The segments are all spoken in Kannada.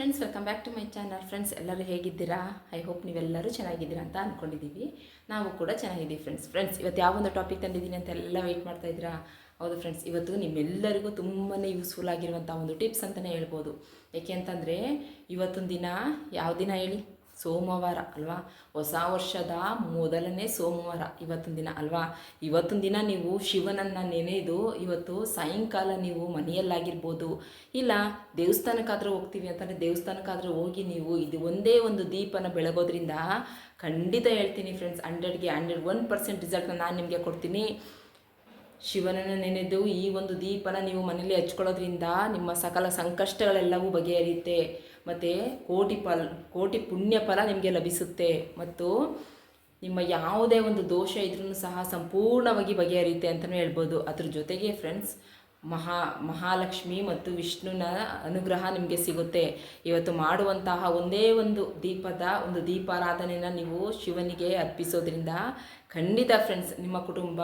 Friends welcome back to my channel friends ಎಲ್ಲರೂ ಹೇಗಿದ್ದೀರಾ? ಐ ಹೋಪ್ ನೀವೆಲ್ಲರೂ ಚೆನ್ನಾಗಿದ್ದೀರಾ ಅಂತ ಅಂದ್ಕೊಂಡಿದ್ದೀವಿ ನಾವು ಕೂಡ ಚೆನ್ನಾಗಿದ್ದೀವಿ ಫ್ರೆಂಡ್ಸ್ ಫ್ರೆಂಡ್ಸ್ ಇವತ್ತು ಯಾವ ಒಂದು ಟಾಪಿಕ್ ತಂದಿದ್ದೀನಿ ಅಂತ ಎಲ್ಲ ವೆಯ್ಟ್ ಮಾಡ್ತಾ ಇದ್ದೀರಾ? ಹೌದು ಫ್ರೆಂಡ್ಸ್ ಇವತ್ತು ನಿಮ್ಮೆಲ್ಲರಿಗೂ ತುಂಬಾ ಯೂಸ್ಫುಲ್ ಆಗಿರುವಂಥ ಒಂದು ಟಿಪ್ಸ್ ಅಂತಲೇ ಹೇಳ್ಬೋದು. ಯಾಕೆ ಅಂತಂದರೆ ಇವತ್ತೊಂದು ದಿನ ಯಾವ ದಿನ ಹೇಳಿ? ಸೋಮವಾರ ಅಲ್ವಾ? ಹೊಸ ವರ್ಷದ ಮೊದಲನೇ ಸೋಮವಾರ ಇವತ್ತಿನ ದಿನ ಅಲ್ವಾ? ಇವತ್ತಿನ ದಿನ ನೀವು ಶಿವನನ್ನು ನೆನೆದು ಇವತ್ತು ಸಾಯಂಕಾಲ ನೀವು ಮನೆಯಲ್ಲಾಗಿರ್ಬೋದು. ಇಲ್ಲ, ದೇವಸ್ಥಾನಕ್ಕಾದರೂ ಹೋಗ್ತೀವಿ ಅಂತಂದರೆ ದೇವಸ್ಥಾನಕ್ಕಾದರೂ ಹೋಗಿ ನೀವು ಇದು ಒಂದೇ ಒಂದು ದೀಪನ ಬೆಳಗೋದ್ರಿಂದ ಖಂಡಿತ ಹೇಳ್ತೀನಿ ಫ್ರೆಂಡ್ಸ್ ಹಂಡ್ರೆಡ್ಗೆ ಹಂಡ್ರೆಡ್ ಒನ್ ಪರ್ಸೆಂಟ್ ರಿಸಲ್ಟ್ನ ನಾನು ನಿಮಗೆ ಕೊಡ್ತೀನಿ. ಶಿವನನ್ನು ನೆನೆದು ಈ ಒಂದು ದೀಪನ ನೀವು ಮನೇಲಿ ಹಚ್ಕೊಳ್ಳೋದ್ರಿಂದ ನಿಮ್ಮ ಸಕಲ ಸಂಕಷ್ಟಗಳೆಲ್ಲವೂ ಬಗೆಹರಿಯುತ್ತೆ. ಮತ್ತು ಕೋಟಿ ಫಲ, ಕೋಟಿ ಪುಣ್ಯ ಫಲ ನಿಮಗೆ ಲಭಿಸುತ್ತೆ. ಮತ್ತು ನಿಮ್ಮ ಯಾವುದೇ ಒಂದು ದೋಷ ಇದ್ರೂ ಸಹ ಸಂಪೂರ್ಣವಾಗಿ ಬಗೆಹರಿಯುತ್ತೆ ಅಂತಲೂ ಹೇಳ್ಬೋದು. ಅದ್ರ ಜೊತೆಗೆ ಫ್ರೆಂಡ್ಸ್ ಮಹಾ ಮಹಾಲಕ್ಷ್ಮಿ ಮತ್ತು ವಿಷ್ಣುನ ಅನುಗ್ರಹ ನಿಮಗೆ ಸಿಗುತ್ತೆ. ಇವತ್ತು ಮಾಡುವಂತಹ ಒಂದೇ ಒಂದು ದೀಪದ ಒಂದು ದೀಪಾರಾಧನೆಯನ್ನು ನೀವು ಶಿವನಿಗೆ ಅರ್ಪಿಸೋದ್ರಿಂದ ಖಂಡಿತ ಫ್ರೆಂಡ್ಸ್ ನಿಮ್ಮ ಕುಟುಂಬ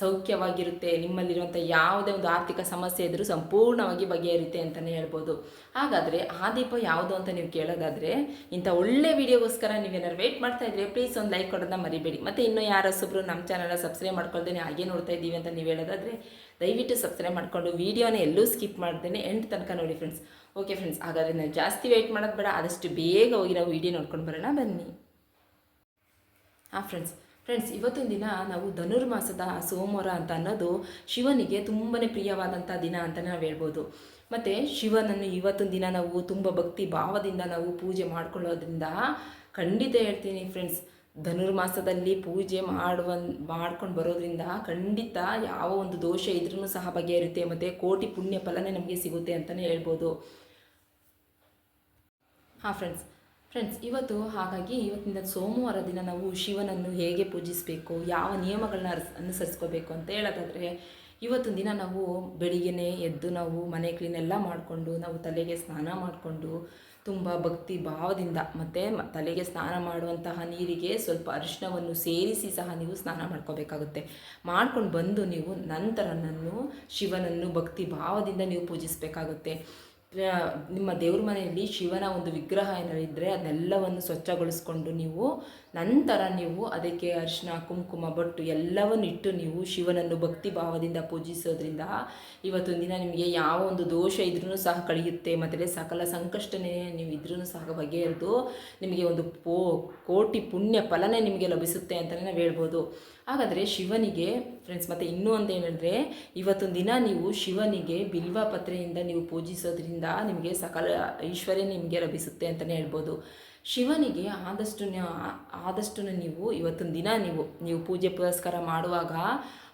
ಸೌಖ್ಯವಾಗಿರುತ್ತೆ. ನಿಮ್ಮಲ್ಲಿರುವಂಥ ಯಾವುದೇ ಒಂದು ಆರ್ಥಿಕ ಸಮಸ್ಯೆ ಇದ್ದರೂ ಸಂಪೂರ್ಣವಾಗಿ ಬಗೆಹರಿಯುತ್ತೆ ಅಂತಲೇ ಹೇಳ್ಬೋದು. ಹಾಗಾದರೆ ಆ ದೀಪ ಯಾವುದು ಅಂತ ನೀವು ಕೇಳೋದಾದರೆ, ಇಂಥ ಒಳ್ಳೆ ವೀಡಿಯೋಗೋಸ್ಕರ ನೀವೇನಾದ್ರು ವೆಯ್ಟ್ ಮಾಡ್ತಾ ಇದ್ರೆ ಪ್ಲೀಸ್ ಒಂದು ಲೈಕ್ ಕೊಡೋದನ್ನ ಮರಿಬೇಡಿ. ಮತ್ತು ಇನ್ನೂ ಯಾರೊಬ್ಬರು ನಮ್ಮ ಚಾನಲ್ನ ಸಬ್ಸ್ಕ್ರೈಬ್ ಮಾಡ್ಕೊಳ್ದೇನೆ ಹಾಗೆ ನೋಡ್ತಾ ಇದ್ದೀವಿ ಅಂತ ನೀವು ಹೇಳೋದಾದರೆ ದಯವಿಟ್ಟು ಸಬ್ಸ್ಕ್ರೈಬ್ ಮಾಡಿಕೊಂಡು ವೀಡಿಯೋನ ಎಲ್ಲೂ ಸ್ಕಿಪ್ ಮಾಡ್ದೇನೆ ಎಂಟು ತನಕ ನೋಡಿ ಫ್ರೆಂಡ್ಸ್ ಓಕೆ ಫ್ರೆಂಡ್ಸ್ ಹಾಗಾದರೆ ನಾವು ಜಾಸ್ತಿ ವೆಯ್ಟ್ ಮಾಡೋದು ಬೇಡ, ಆದಷ್ಟು ಬೇಗ ಹೋಗಿ ನಾವು ವೀಡಿಯೋ ನೋಡ್ಕೊಂಡು ಬರೋಣ, ಬನ್ನಿ. ಹಾಂ ಫ್ರೆಂಡ್ಸ್ ಫ್ರೆಂಡ್ಸ್ ಇವತ್ತಿನ ದಿನ ನಾವು ಧನುರ್ಮಾಸದ ಸೋಮವಾರ ಅಂತ ಅನ್ನೋದು ಶಿವನಿಗೆ ತುಂಬಾ ಪ್ರಿಯವಾದಂಥ ದಿನ ಅಂತಲೇ ನಾವು ಹೇಳ್ಬೋದು. ಮತ್ತು ಶಿವನನ್ನು ಇವತ್ತಿನ ದಿನ ನಾವು ತುಂಬ ಭಕ್ತಿ ಭಾವದಿಂದ ನಾವು ಪೂಜೆ ಮಾಡ್ಕೊಳ್ಳೋದ್ರಿಂದ ಖಂಡಿತ ಹೇಳ್ತೀನಿ ಫ್ರೆಂಡ್ಸ್ ಧನುರ್ಮಾಸದಲ್ಲಿ ಪೂಜೆ ಮಾಡುವ ಮಾಡ್ಕೊಂಡು ಬರೋದ್ರಿಂದ ಖಂಡಿತ ಯಾವ ಒಂದು ದೋಷ ಇದ್ರೂ ಸಹ ಬಗೆಹರುತ್ತೆ ಮತ್ತು ಕೋಟಿ ಪುಣ್ಯ ಫಲನೇ ನಮಗೆ ಸಿಗುತ್ತೆ ಅಂತಲೇ ಹೇಳ್ಬೋದು. ಹಾಂ ಫ್ರೆಂಡ್ಸ್ ಫ್ರೆಂಡ್ಸ್ ಇವತ್ತು ಹಾಗಾಗಿ ಇವತ್ತಿನ ಸೋಮವಾರ ದಿನ ನಾವು ಶಿವನನ್ನು ಹೇಗೆ ಪೂಜಿಸಬೇಕು, ಯಾವ ನಿಯಮಗಳನ್ನ ಅನುಸರಿಸ್ಕೋಬೇಕು ಅಂತ ಹೇಳೋದಾದರೆ ಇವತ್ತಿನ ದಿನ ನಾವು ಬೆಳಿಗ್ಗೆನೇ ಎದ್ದು ನಾವು ಮನೆ ಕ್ಲೀನ್ ಎಲ್ಲ ಮಾಡಿಕೊಂಡು ನಾವು ತಲೆಗೆ ಸ್ನಾನ ಮಾಡಿಕೊಂಡು ತುಂಬ ಭಕ್ತಿ ಭಾವದಿಂದ ಮತ್ತು ತಲೆಗೆ ಸ್ನಾನ ಮಾಡುವಂತಹ ನೀರಿಗೆ ಸ್ವಲ್ಪ ಅರಿಶಿಣವನ್ನು ಸೇರಿಸಿ ಸಹ ನೀವು ಸ್ನಾನ ಮಾಡ್ಕೋಬೇಕಾಗುತ್ತೆ. ಮಾಡ್ಕೊಂಡು ಬಂದು ನೀವು ನಂತರ ನನ್ನನ್ನು ಶಿವನನ್ನು ಭಕ್ತಿ ಭಾವದಿಂದ ನೀವು ಪೂಜಿಸಬೇಕಾಗುತ್ತೆ. ನಿಮ್ಮ ದೇವ್ರ ಮನೆಯಲ್ಲಿ ಶಿವನ ಒಂದು ವಿಗ್ರಹ ಏನಾದ್ರು ಇದ್ದರೆ ಅದನ್ನೆಲ್ಲವನ್ನು ಸ್ವಚ್ಛಗೊಳಿಸ್ಕೊಂಡು ನೀವು ನಂತರ ನೀವು ಅದಕ್ಕೆ ಅರಿಶಿನ, ಕುಂಕುಮ, ಬೊಟ್ಟು ಎಲ್ಲವನ್ನು ಇಟ್ಟು ನೀವು ಶಿವನನ್ನು ಭಕ್ತಿ ಭಾವದಿಂದ ಪೂಜಿಸೋದ್ರಿಂದ ಇವತ್ತೊಂದು ದಿನ ನಿಮಗೆ ಯಾವ ಒಂದು ದೋಷ ಇದ್ರೂ ಸಹ ಕಳೆಯುತ್ತೆ ಮತ್ತು ಸಕಲ ಸಂಕಷ್ಟನೇ ನೀವು ಇದ್ರೂ ಸಹ ಬಗೆಹರಿದು ನಿಮಗೆ ಒಂದು ಪೋ, ಕೋಟಿ ಪುಣ್ಯ ಫಲನೇ ನಿಮಗೆ ಲಭಿಸುತ್ತೆ ಅಂತಲೇ ನಾವು ಹೇಳ್ಬೋದು. ಹಾಗಾದರೆ ಶಿವನಿಗೆ ಫ್ರೆಂಡ್ಸ್ ಮತ್ತು ಇನ್ನೂ ಅಂತ ಏನಂದರೆ ಇವತ್ತೊಂದು ದಿನ ನೀವು ಶಿವನಿಗೆ ಬಿಲ್ವ ಪತ್ರೆಯಿಂದ ನೀವು ಪೂಜಿಸೋದ್ರಿಂದ ನಿಮಗೆ ಸಕಲ ಐಶ್ವರ್ಯ ನಿಮಗೆ ಲಭಿಸುತ್ತೆ ಅಂತಲೇ ಹೇಳ್ಬೋದು. ಶಿವನಿಗೆ ಆದಷ್ಟು ಆದಷ್ಟು ನೀವು ಇವತ್ತೊಂದು ದಿನ ನೀವು ನೀವು ಪೂಜೆ ಪುರಸ್ಕಾರ ಮಾಡುವಾಗ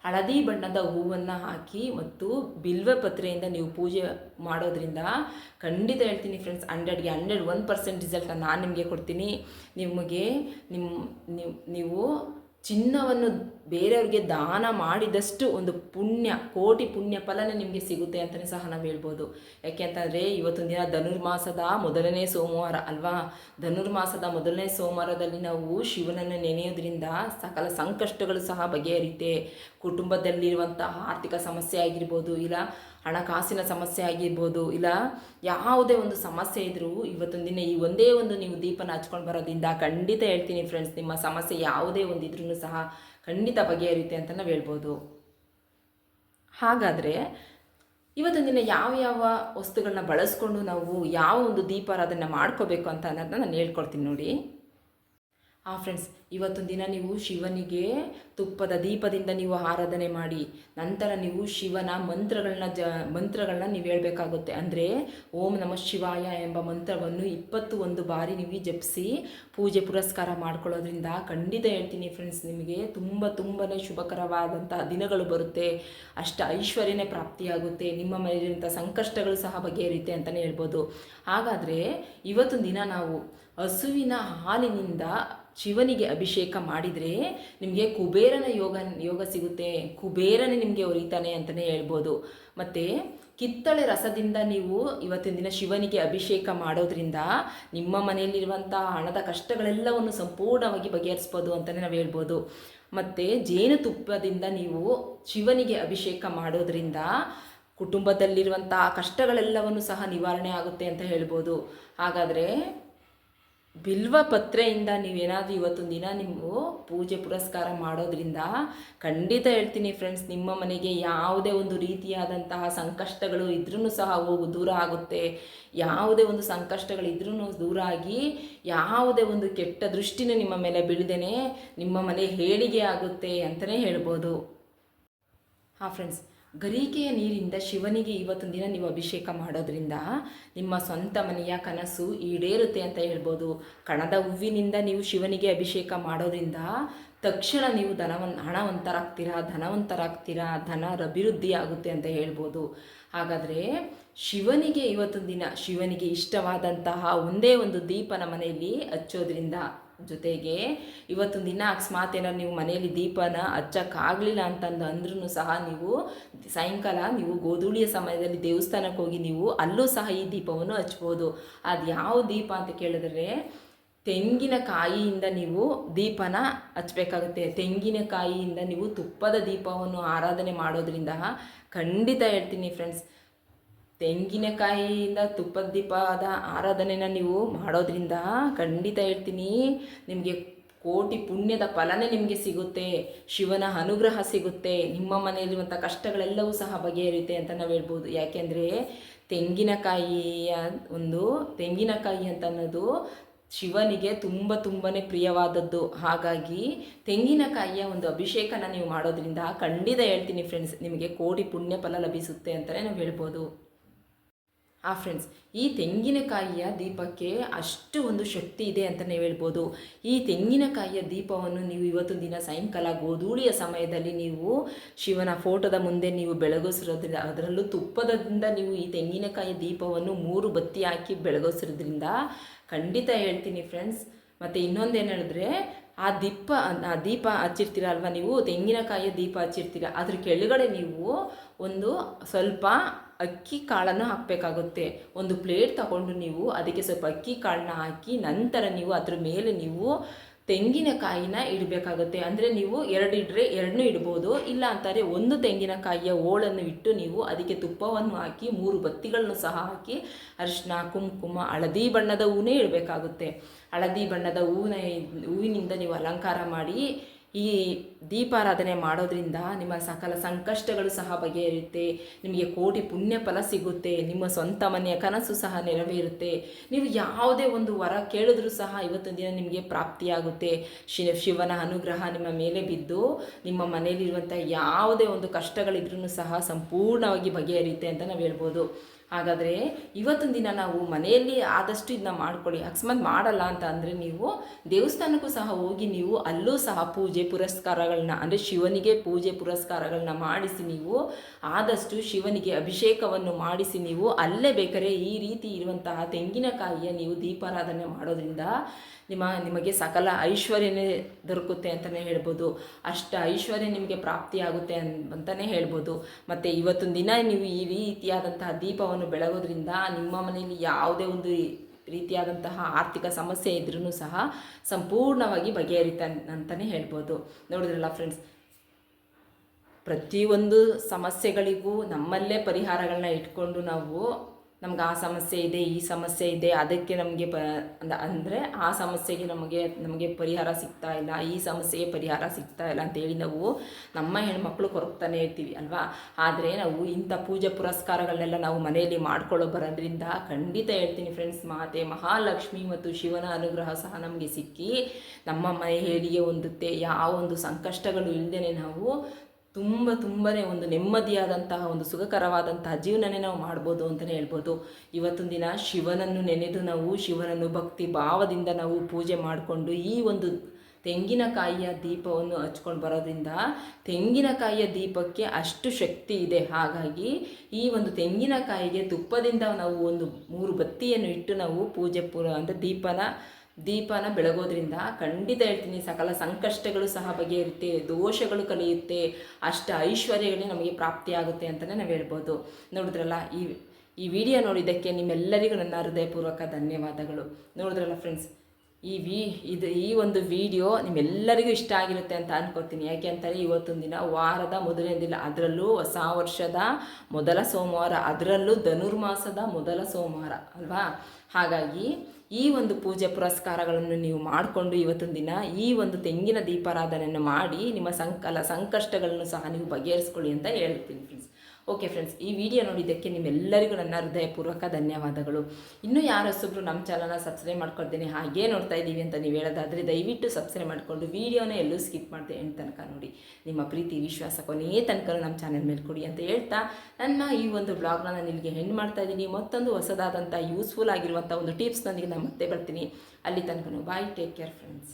ಹಳದಿ ಬಣ್ಣದ ಹೂವನ್ನು ಹಾಕಿ ಮತ್ತು ಬಿಲ್ವ ಪತ್ರೆಯಿಂದ ನೀವು ಪೂಜೆ ಮಾಡೋದ್ರಿಂದ ಖಂಡಿತ ಹೇಳ್ತೀನಿ ಫ್ರೆಂಡ್ಸ್ ಹಂಡ್ರೆಡ್ಗೆ ಹಂಡ್ರೆಡ್ ಒನ್ ಪರ್ಸೆಂಟ್ ರಿಸಲ್ಟನ್ನು ನಾನು ನಿಮಗೆ ಕೊಡ್ತೀನಿ. ನಿಮಗೆ ನಿಮ್ಮ ನೀವು ಚಿನ್ನವನ್ನು ಬೇರೆಯವ್ರಿಗೆ ದಾನ ಮಾಡಿದಷ್ಟು ಒಂದು ಪುಣ್ಯ, ಕೋಟಿ ಪುಣ್ಯ ಫಲನೇ ನಿಮಗೆ ಸಿಗುತ್ತೆ ಅಂತಲೇ ಸಹ ನಾವು ಹೇಳ್ಬೋದು. ಯಾಕೆ ಅಂತಂದರೆ ಇವತ್ತೊಂದು ದಿನ ಧನುರ್ಮಾಸದ ಮೊದಲನೇ ಸೋಮವಾರ ಅಲ್ವಾ? ಧನುರ್ಮಾಸದ ಮೊದಲನೇ ಸೋಮವಾರದಲ್ಲಿ ನಾವು ಶಿವನನ್ನು ನೆನೆಯೋದ್ರಿಂದ ಸಕಲ ಸಂಕಷ್ಟಗಳು ಸಹ ಬಗೆಹರಿತೆ ಕುಟುಂಬದಲ್ಲಿರುವಂತಹ ಆರ್ಥಿಕ ಸಮಸ್ಯೆ ಆಗಿರ್ಬೋದು, ಇಲ್ಲ ಹಣಕಾಸಿನ ಸಮಸ್ಯೆ ಆಗಿರ್ಬೋದು, ಇಲ್ಲ ಯಾವುದೇ ಒಂದು ಸಮಸ್ಯೆ ಇದ್ದರೂ ಇವತ್ತೊಂದು ದಿನ ಈ ಒಂದೇ ಒಂದು ನೀವು ದೀಪನ ಹಚ್ಕೊಂಡು ಬರೋದ್ರಿಂದ ಖಂಡಿತ ಹೇಳ್ತೀನಿ ಫ್ರೆಂಡ್ಸ್ ನಿಮ್ಮ ಸಮಸ್ಯೆ ಯಾವುದೇ ಒಂದು ಇದ್ರೂ ಸಹ ಖಂಡಿತ ಬಗೆಹರಿಯುತ್ತೆ ಅಂತ ನಾವು ಹೇಳ್ಬೋದು. ಹಾಗಾದರೆ ಇವತ್ತೊಂದು ದಿನ ಯಾವ ಯಾವ ವಸ್ತುಗಳನ್ನ ಬಳಸ್ಕೊಂಡು ನಾವು ಯಾವ ಒಂದು ದೀಪಾರಾಧನೆ ಮಾಡ್ಕೋಬೇಕು ಅಂತ ಅನ್ನೋದನ್ನ ನಾನು ಹೇಳ್ಕೊಡ್ತೀನಿ ನೋಡಿ. ಹಾಂ ಫ್ರೆಂಡ್ಸ್ ಇವತ್ತೊಂದು ದಿನ ನೀವು ಶಿವನಿಗೆ ತುಪ್ಪದ ದೀಪದಿಂದ ನೀವು ಆರಾಧನೆ ಮಾಡಿ, ನಂತರ ನೀವು ಶಿವನ ಮಂತ್ರಗಳನ್ನ ಜ, ಮಂತ್ರಗಳನ್ನ ನೀವು ಹೇಳಬೇಕಾಗುತ್ತೆ. ಅಂದರೆ, ಓಂ ನಮ ಶಿವಾಯ ಎಂಬ ಮಂತ್ರವನ್ನು ಇಪ್ಪತ್ತು ಒಂದು ಬಾರಿ ನೀವು ಜಪಿಸಿ ಪೂಜೆ ಪುರಸ್ಕಾರ ಮಾಡ್ಕೊಳ್ಳೋದ್ರಿಂದ ಖಂಡಿತ ಹೇಳ್ತೀನಿ ಫ್ರೆಂಡ್ಸ್ ನಿಮಗೆ ತುಂಬ ತುಂಬಾ ಶುಭಕರವಾದಂಥ ದಿನಗಳು ಬರುತ್ತೆ. ಅಷ್ಟು ಐಶ್ವರ್ಯನೇ ಪ್ರಾಪ್ತಿಯಾಗುತ್ತೆ. ನಿಮ್ಮ ಮನೆಯಲ್ಲಿರುವಂಥ ಸಂಕಷ್ಟಗಳು ಸಹ ಬಗೆಹರಿಯುತ್ತೆ ಅಂತಲೇ ಹೇಳ್ಬೋದು. ಹಾಗಾದರೆ, ಇವತ್ತೊಂದು ದಿನ ನಾವು ಹಸುವಿನ ಹಾಲಿನಿಂದ ಶಿವನಿಗೆ ಅಭಿಷೇಕ ಮಾಡಿದರೆ ನಿಮಗೆ ಕುಬೇರನ ಯೋಗ ಯೋಗ ಸಿಗುತ್ತೆ. ಕುಬೇರನೇ ನಿಮಗೆ ಒರಿತಾನೆ ಅಂತಲೇ ಹೇಳ್ಬೋದು. ಮತ್ತು ಕಿತ್ತಳೆ ರಸದಿಂದ ನೀವು ಇವತ್ತಿನ ದಿನ ಶಿವನಿಗೆ ಅಭಿಷೇಕ ಮಾಡೋದ್ರಿಂದ ನಿಮ್ಮ ಮನೆಯಲ್ಲಿರುವಂಥ ಹಣದ ಕಷ್ಟಗಳೆಲ್ಲವನ್ನು ಸಂಪೂರ್ಣವಾಗಿ ಬಗೆಹರಿಸ್ಬೋದು ಅಂತಲೇ ನಾವು ಹೇಳ್ಬೋದು. ಮತ್ತು ಜೇನುತುಪ್ಪದಿಂದ ನೀವು ಶಿವನಿಗೆ ಅಭಿಷೇಕ ಮಾಡೋದ್ರಿಂದ ಕುಟುಂಬದಲ್ಲಿರುವಂಥ ಕಷ್ಟಗಳೆಲ್ಲವನ್ನು ಸಹ ನಿವಾರಣೆ ಆಗುತ್ತೆ ಅಂತ ಹೇಳ್ಬೋದು. ಹಾಗಾದರೆ ಬಿಲ್ವ ಪತ್ರೆಯಿಂದ ನೀವೇನಾದರೂ ಇವತ್ತೊಂದು ದಿನ ನೀವು ಪೂಜೆ ಪುರಸ್ಕಾರ ಮಾಡೋದ್ರಿಂದ ಖಂಡಿತ ಹೇಳ್ತೀನಿ ಫ್ರೆಂಡ್ಸ್ ನಿಮ್ಮ ಮನೆಗೆ ಯಾವುದೇ ಒಂದು ರೀತಿಯಾದಂತಹ ಸಂಕಷ್ಟಗಳು ಇದ್ರೂ ಸಹ ಹೋಗು, ದೂರ ಆಗುತ್ತೆ. ಯಾವುದೇ ಒಂದು ಸಂಕಷ್ಟಗಳಿದ್ರೂ ದೂರ ಆಗಿ ಯಾವುದೇ ಒಂದು ಕೆಟ್ಟ ದೃಷ್ಟಿನೂ ನಿಮ್ಮ ಮೇಲೆ ಬೀಳದೇನೆ ನಿಮ್ಮ ಮನೆ ಹೇಳಿಗೆ ಆಗುತ್ತೆ ಅಂತಲೇ ಹೇಳ್ಬೋದು. ಹಾಂ ಫ್ರೆಂಡ್ಸ್ ಗರಿಕೆಯ ನೀರಿಂದ ಶಿವನಿಗೆ ಇವತ್ತೊಂದು ದಿನ ನೀವು ಅಭಿಷೇಕ ಮಾಡೋದ್ರಿಂದ ನಿಮ್ಮ ಸ್ವಂತ ಮನೆಯ ಕನಸು ಈಡೇರುತ್ತೆ ಅಂತ ಹೇಳ್ಬೋದು. ಕಣದ ಹೂವಿನಿಂದ ನೀವು ಶಿವನಿಗೆ ಅಭಿಷೇಕ ಮಾಡೋದ್ರಿಂದ ತಕ್ಷಣ ನೀವು ಧನವನ್, ಹಣವಂತರಾಗ್ತೀರಾ, ಧನವಂತರಾಗ್ತೀರಾ, ಧನ ಅಭಿವೃದ್ಧಿ ಆಗುತ್ತೆ ಅಂತ ಹೇಳ್ಬೋದು. ಹಾಗಾದರೆ ಶಿವನಿಗೆ ಇವತ್ತೊಂದು ದಿನ, ಶಿವನಿಗೆ ಇಷ್ಟವಾದಂತಹ ಒಂದೇ ಒಂದು ದೀಪನ ಮನೆಯಲ್ಲಿ ಹಚ್ಚೋದ್ರಿಂದ ಜೊತೆಗೆ ಇವತ್ತೊಂದು ದಿನ ಅಕಸ್ಮಾತ್ ಏನಾದ್ರು ನೀವು ಮನೆಯಲ್ಲಿ ದೀಪನ ಹಚ್ಚಕ್ಕಾಗಲಿಲ್ಲ ಅಂತಂದು ಅಂದ್ರೂ ಸಹ ನೀವು ಸಾಯಂಕಾಲ ನೀವು ಗೋಧೂಳಿಯ ಸಮಯದಲ್ಲಿ ದೇವಸ್ಥಾನಕ್ಕೆ ಹೋಗಿ ನೀವು ಅಲ್ಲೂ ಸಹ ಈ ದೀಪವನ್ನು ಹಚ್ಬೋದು. ಅದು ಯಾವ ದೀಪ ಅಂತ ಕೇಳಿದ್ರೆ ತೆಂಗಿನಕಾಯಿಯಿಂದ ನೀವು ದೀಪನ ಹಚ್ಚಬೇಕಾಗುತ್ತೆ ತೆಂಗಿನಕಾಯಿಯಿಂದ ನೀವು ತುಪ್ಪದ ದೀಪವನ್ನು ಆರಾಧನೆ ಮಾಡೋದ್ರಿಂದ ಖಂಡಿತ ಹೇಳ್ತೀನಿ ಫ್ರೆಂಡ್ಸ್ ತೆಂಗಿನಕಾಯಿಯಿಂದ ತುಪ್ಪದ ದೀಪದ ಆರಾಧನೆನ ನೀವು ಮಾಡೋದ್ರಿಂದ ಖಂಡಿತ ಹೇಳ್ತೀನಿ, ನಿಮಗೆ ಕೋಟಿ ಪುಣ್ಯದ ಫಲನೇ ನಿಮಗೆ ಸಿಗುತ್ತೆ, ಶಿವನ ಅನುಗ್ರಹ ಸಿಗುತ್ತೆ, ನಿಮ್ಮ ಮನೆಯಲ್ಲಿರುವಂಥ ಕಷ್ಟಗಳೆಲ್ಲವೂ ಸಹ ಬಗೆಹರಿಯುತ್ತೆ ಅಂತ ನಾವು ಹೇಳ್ಬೋದು. ಯಾಕೆಂದರೆ ತೆಂಗಿನಕಾಯಿಯ ಒಂದು, ತೆಂಗಿನಕಾಯಿ ಅಂತ ಅನ್ನೋದು ಶಿವನಿಗೆ ತುಂಬ ತುಂಬಾ ಪ್ರಿಯವಾದದ್ದು. ಹಾಗಾಗಿ ತೆಂಗಿನಕಾಯಿಯ ಒಂದು ಅಭಿಷೇಕನ ನೀವು ಮಾಡೋದ್ರಿಂದ ಖಂಡಿತ ಹೇಳ್ತೀನಿ ಫ್ರೆಂಡ್ಸ್ ನಿಮಗೆ ಕೋಟಿ ಪುಣ್ಯ ಫಲ ಲಭಿಸುತ್ತೆ ಅಂತಲೇ ನಾವು ಹೇಳ್ಬೋದು. ಆ ಫ್ರೆಂಡ್ಸ್ ಈ ತೆಂಗಿನಕಾಯಿಯ ದೀಪಕ್ಕೆ ಅಷ್ಟು ಒಂದು ಶಕ್ತಿ ಇದೆ ಅಂತಲೇ ಹೇಳ್ಬೋದು. ಈ ತೆಂಗಿನಕಾಯಿಯ ದೀಪವನ್ನು ನೀವು ಇವತ್ತು ದಿನ ಸಾಯಂಕಾಲ ಗೋಧೂಳಿಯ ಸಮಯದಲ್ಲಿ ನೀವು ಶಿವನ ಫೋಟೋದ ಮುಂದೆ ನೀವು ಬೆಳಗಿಸಿರೋದ್ರಿಂದ ಅದರಲ್ಲೂ ತುಪ್ಪದಿಂದ ನೀವು ಈ ತೆಂಗಿನಕಾಯಿ ದೀಪವನ್ನು ಮೂರು ಬತ್ತಿ ಹಾಕಿ ಬೆಳಗಿಸಿರೋದ್ರಿಂದ ಖಂಡಿತ ಹೇಳ್ತೀನಿ ಫ್ರೆಂಡ್ಸ್ ಮತ್ತು ಇನ್ನೊಂದೇನು ಹೇಳಿದ್ರೆ, ಆ ದೀಪ ಆ ದೀಪ ಹಚ್ಚಿರ್ತೀರ ಅಲ್ವಾ ನೀವು? ತೆಂಗಿನಕಾಯಿಯ ದೀಪ ಹಚ್ಚಿರ್ತೀರ. ಅದ್ರ ಕೆಳಗಡೆ ನೀವು ಒಂದು ಸ್ವಲ್ಪ ಅಕ್ಕಿ ಕಾಳನ್ನು ಹಾಕಬೇಕಾಗುತ್ತೆ. ಒಂದು ಪ್ಲೇಟ್ ತಗೊಂಡು ನೀವು ಅದಕ್ಕೆ ಸ್ವಲ್ಪ ಅಕ್ಕಿ ಕಾಳನ್ನ ಹಾಕಿ ನಂತರ ನೀವು ಅದ್ರ ಮೇಲೆ ನೀವು ತೆಂಗಿನಕಾಯಿನ ಇಡಬೇಕಾಗುತ್ತೆ. ಅಂದರೆ ನೀವು ಎರಡು ಇಡ್ರೆ ಎರಡನ್ನೂ ಇಡ್ಬೋದು. ಇಲ್ಲ ಅಂತಾರೆ ಒಂದು ತೆಂಗಿನಕಾಯಿಯ ಓಳನ್ನು ಇಟ್ಟು ನೀವು ಅದಕ್ಕೆ ತುಪ್ಪವನ್ನು ಹಾಕಿ ಮೂರು ಬತ್ತಿಗಳನ್ನು ಸಹ ಹಾಕಿ ಅರಿಶಿನ ಕುಂಕುಮ, ಹಳದಿ ಬಣ್ಣದ ಹೂವನ್ನೇ ಇಡಬೇಕಾಗುತ್ತೆ. ಹಳದಿ ಬಣ್ಣದ ಹೂವಿನ ಹೂವಿನಿಂದ ನೀವು ಅಲಂಕಾರ ಮಾಡಿ ಈ ದೀಪಾರಾಧನೆ ಮಾಡೋದ್ರಿಂದ ನಿಮ್ಮ ಸಕಲ ಸಂಕಷ್ಟಗಳು ಸಹ ಬಗೆಹರಿಯುತ್ತೆ. ನಿಮಗೆ ಕೋಟಿ ಪುಣ್ಯ ಫಲ ಸಿಗುತ್ತೆ. ನಿಮ್ಮ ಸ್ವಂತ ಮನೆಯ ಕನಸು ಸಹ ನೆರವೇರುತ್ತೆ. ನೀವು ಯಾವುದೇ ಒಂದು ವರ ಕೇಳಿದ್ರೂ ಸಹ ಇವತ್ತೊಂದು ದಿನ ನಿಮಗೆ ಪ್ರಾಪ್ತಿಯಾಗುತ್ತೆ. ಶಿವ ಶಿವನ ಅನುಗ್ರಹ ನಿಮ್ಮ ಮೇಲೆ ಬಿದ್ದು ನಿಮ್ಮ ಮನೆಯಲ್ಲಿರುವಂಥ ಯಾವುದೇ ಒಂದು ಕಷ್ಟಗಳಿದ್ರೂ ಸಹ ಸಂಪೂರ್ಣವಾಗಿ ಬಗೆಹರಿಯುತ್ತೆ ಅಂತ ನಾವು ಹೇಳ್ಬೋದು. ಹಾಗಾದರೆ ಇವತ್ತಿನ ದಿನ ನಾವು ಮನೆಯಲ್ಲಿ ಆದಷ್ಟು ಇದನ್ನ ಮಾಡ್ಕೊಳ್ಳಿ. ಅಕಸ್ಮಾತ್ ಮಾಡಲ್ಲ ಅಂತ ಅಂದರೆ ನೀವು ದೇವಸ್ಥಾನಕ್ಕೂ ಸಹ ಹೋಗಿ ನೀವು ಅಲ್ಲೂ ಸಹ ಪೂಜೆ ಪುರಸ್ಕಾರಗಳನ್ನ ಅಂದರೆ ಶಿವನಿಗೆ ಪೂಜೆ ಪುರಸ್ಕಾರಗಳನ್ನ ಮಾಡಿಸಿ ನೀವು ಆದಷ್ಟು ಶಿವನಿಗೆ ಅಭಿಷೇಕವನ್ನು ಮಾಡಿಸಿ ನೀವು ಅಲ್ಲೇ ಬೇಕಾದ್ರೆ ಈ ರೀತಿ ಇರುವಂತಹ ತೆಂಗಿನಕಾಯಿಯ ನೀವು ದೀಪಾರಾಧನೆ ಮಾಡೋದ್ರಿಂದ ನಿಮ್ಮ ನಿಮಗೆ ಸಕಲ ಐಶ್ವರ್ಯನೇ ದೊರಕುತ್ತೆ ಅಂತಲೇ ಹೇಳ್ಬೋದು. ಅಷ್ಟು ಐಶ್ವರ್ಯ ನಿಮಗೆ ಪ್ರಾಪ್ತಿಯಾಗುತ್ತೆ ಅಂತಲೇ ಹೇಳ್ಬೋದು. ಮತ್ತು ಇವತ್ತೊಂದು ದಿನ ನೀವು ಈ ರೀತಿಯಾದಂತಹ ದೀಪವನ್ನು ಬೆಳಗೋದ್ರಿಂದ ನಿಮ್ಮ ಮನೆಯಲ್ಲಿ ಯಾವುದೇ ಒಂದು ರೀತಿಯಾದಂತಹ ಆರ್ಥಿಕ ಸಮಸ್ಯೆ ಇದ್ರೂ ಸಹ ಸಂಪೂರ್ಣವಾಗಿ ಬಗೆಹರಿತ ಅಂತಲೇ ಹೇಳ್ಬೋದು. ನೋಡಿದ್ರಲ್ಲ ಫ್ರೆಂಡ್ಸ್ ಪ್ರತಿಯೊಂದು ಸಮಸ್ಯೆಗಳಿಗೂ ನಮ್ಮಲ್ಲೇ ಪರಿಹಾರಗಳನ್ನ ಇಟ್ಕೊಂಡು ನಾವು ನಮ್ಗೆ ಆ ಸಮಸ್ಯೆ ಇದೆ, ಈ ಸಮಸ್ಯೆ ಇದೆ, ಅದಕ್ಕೆ ನಮಗೆ ಪ ಅಂದರೆ ಆ ಸಮಸ್ಯೆಗೆ ನಮಗೆ ನಮಗೆ ಪರಿಹಾರ ಸಿಗ್ತಾ ಇಲ್ಲ, ಈ ಸಮಸ್ಯೆಗೆ ಪರಿಹಾರ ಸಿಗ್ತಾ ಇಲ್ಲ ಅಂತೇಳಿ ನಾವು ನಮ್ಮ ಹೆಣ್ಮಕ್ಳು ಕೊರಗ್ತಾನೆ ಇರ್ತೀವಿ ಅಲ್ವಾ? ಆದರೆ ನಾವು ಇಂಥ ಪೂಜೆ ಪುರಸ್ಕಾರಗಳನ್ನೆಲ್ಲ ನಾವು ಮನೆಯಲ್ಲಿ ಮಾಡ್ಕೊಳ್ಳೋ ಬರೋದ್ರಿಂದ ಖಂಡಿತ ಹೇಳ್ತೀನಿ ಫ್ರೆಂಡ್ಸ್ ಮಾತೆ ಮಹಾಲಕ್ಷ್ಮಿ ಮತ್ತು ಶಿವನ ಅನುಗ್ರಹ ಸಹ ನಮಗೆ ಸಿಕ್ಕಿ ನಮ್ಮ ಮನೆ ಹೇಳಿಗೆ ಹೊಂದುತ್ತೆ. ಯಾವ ಒಂದು ಸಂಕಷ್ಟಗಳು ಇಲ್ಲದೇ ನಾವು ತುಂಬ ತುಂಬಾ ಒಂದು ನೆಮ್ಮದಿಯಾದಂತಹ ಒಂದು ಸುಖಕರವಾದಂತಹ ಜೀವನನೇ ನಾವು ಮಾಡ್ಬೋದು ಅಂತಲೇ ಹೇಳ್ಬೋದು. ಇವತ್ತೊಂದು ದಿನ ಶಿವನನ್ನು ನೆನೆದು ನಾವು, ಶಿವನನ್ನು ಭಕ್ತಿ ಭಾವದಿಂದ ನಾವು ಪೂಜೆ ಮಾಡಿಕೊಂಡು ಈ ಒಂದು ತೆಂಗಿನಕಾಯಿಯ ದೀಪವನ್ನು ಹಚ್ಕೊಂಡು ಬರೋದ್ರಿಂದ ತೆಂಗಿನಕಾಯಿಯ ದೀಪಕ್ಕೆ ಅಷ್ಟು ಶಕ್ತಿ ಇದೆ. ಹಾಗಾಗಿ ಈ ಒಂದು ತೆಂಗಿನಕಾಯಿಗೆ ತುಪ್ಪದಿಂದ ನಾವು ಒಂದು ಮೂರು ಬತ್ತಿಯನ್ನು ಇಟ್ಟು ನಾವು ಪೂಜೆ ಪೂರ, ಅಂದರೆ ದೀಪನ ದೀಪನ ಬೆಳಗೋದ್ರಿಂದ ಖಂಡಿತ ಹೇಳ್ತೀನಿ, ಸಕಲ ಸಂಕಷ್ಟಗಳು ಸಹ ಬಗೆಯಿರುತ್ತೆ ದೋಷಗಳು ಕಲಿಯುತ್ತೆ, ಅಷ್ಟ ಐಶ್ವರ್ಯಗಳೇ ನಮಗೆ ಪ್ರಾಪ್ತಿಯಾಗುತ್ತೆ ಅಂತಲೇ ನಾವು ಹೇಳ್ಬೋದು. ನೋಡಿದ್ರಲ್ಲ, ಈ ಈ ವಿಡಿಯೋ ನೋಡಿದ್ದಕ್ಕೆ ನಿಮ್ಮೆಲ್ಲರಿಗೂ ನನ್ನ ಹೃದಯಪೂರ್ವಕ ಧನ್ಯವಾದಗಳು. ನೋಡಿದ್ರಲ್ಲ ಫ್ರೆಂಡ್ಸ್ ಈ ವಿ, ಇದು, ಈ ಒಂದು ವಿಡಿಯೋ ನಿಮ್ಮೆಲ್ಲರಿಗೂ ಇಷ್ಟ ಆಗಿರುತ್ತೆ ಅಂತ ಅನ್ಕೋತೀನಿ ಯಾಕೆ ಅಂತಾರೆ ಇವತ್ತೊಂದು ದಿನ ವಾರದ ಮೊದಲನೇ ದಿನ, ಅದರಲ್ಲೂ ಹೊಸ ವರ್ಷದ ಮೊದಲ ಸೋಮವಾರ, ಅದರಲ್ಲೂ ಧನುರ್ಮಾಸದ ಮೊದಲ ಸೋಮವಾರ, ಅಲ್ವಾ? ಹಾಗಾಗಿ ಈ ಒಂದು ಪೂಜೆ ಪುರಸ್ಕಾರಗಳನ್ನು ನೀವು ಮಾಡಿಕೊಂಡು ಇವತ್ತಿನ ದಿನ ಈ ಒಂದು ತೆಂಗಿನ ದೀಪಾರಾಧನೆಯನ್ನು ಮಾಡಿ ನಿಮ್ಮ ಸಂಕಲ ಸಂಕಷ್ಟಗಳನ್ನು ಸಹ ನೀವು ಬಗೆಹರಿಸ್ಕೊಳ್ಳಿ ಅಂತ ಹೇಳ್ತೀನಿ ಫ್ರೆಂಡ್ಸ್ ಓಕೆ ಫ್ರೆಂಡ್ಸ್ ಈ ವಿಡಿಯೋ ನೋಡಿದ್ದಕ್ಕೆ ನಿಮ್ಮೆಲ್ಲರಿಗೂ ನನ್ನ ಹೃದಯಪೂರ್ವಕ ಧನ್ಯವಾದಗಳು. ಇನ್ನೂ ಯಾರು ಹೊಸಬ್ರು ನಮ್ಮ ಚಾನಲ್ನ ಸಬ್ಸ್ಕ್ರೈಬ್ ಮಾಡ್ಕೊಳ್ತೀನಿ, ಹಾಗೆ ನೋಡ್ತಾ ಇದ್ದೀವಿ ಅಂತ ನೀವು ಹೇಳೋದಾದರೆ ದಯವಿಟ್ಟು ಸಬ್ಸ್ಕ್ರೈಬ್ ಮಾಡಿಕೊಂಡು ವೀಡಿಯೋನ ಎಲ್ಲೂ ಸ್ಕಿಪ್ ಮಾಡಿದೆ ಎಂಡ್ ತನಕ ನೋಡಿ. ನಿಮ್ಮ ಪ್ರೀತಿ, ವಿಶ್ವಾಸ ಕೊನೆಯೇ ತನಕ ನಮ್ಮ ಚಾನಲ್ ಮೇಲೆ ಕೊಡಿ ಅಂತ ಹೇಳ್ತಾ ನನ್ನ ಈ ಒಂದು ಬ್ಲಾಗ್ನ ನಾನು ನಿಮಗೆ ಹೆಣ್ಣು ಮಾಡ್ತಾ ಇದ್ದೀನಿ. ಮತ್ತೊಂದು ಹೊಸದಾದಂಥ ಯೂಸ್ಫುಲ್ ಆಗಿರುವಂಥ ಒಂದು ಟಿಪ್ಸ್ನೊಂದಿಗೆ ನಾನು ಮತ್ತೆ ಬರ್ತೀನಿ. ಅಲ್ಲಿ ತನಕ ಬಾಯ್ ಟೇಕ್ ಕೇರ್ ಫ್ರೆಂಡ್ಸ್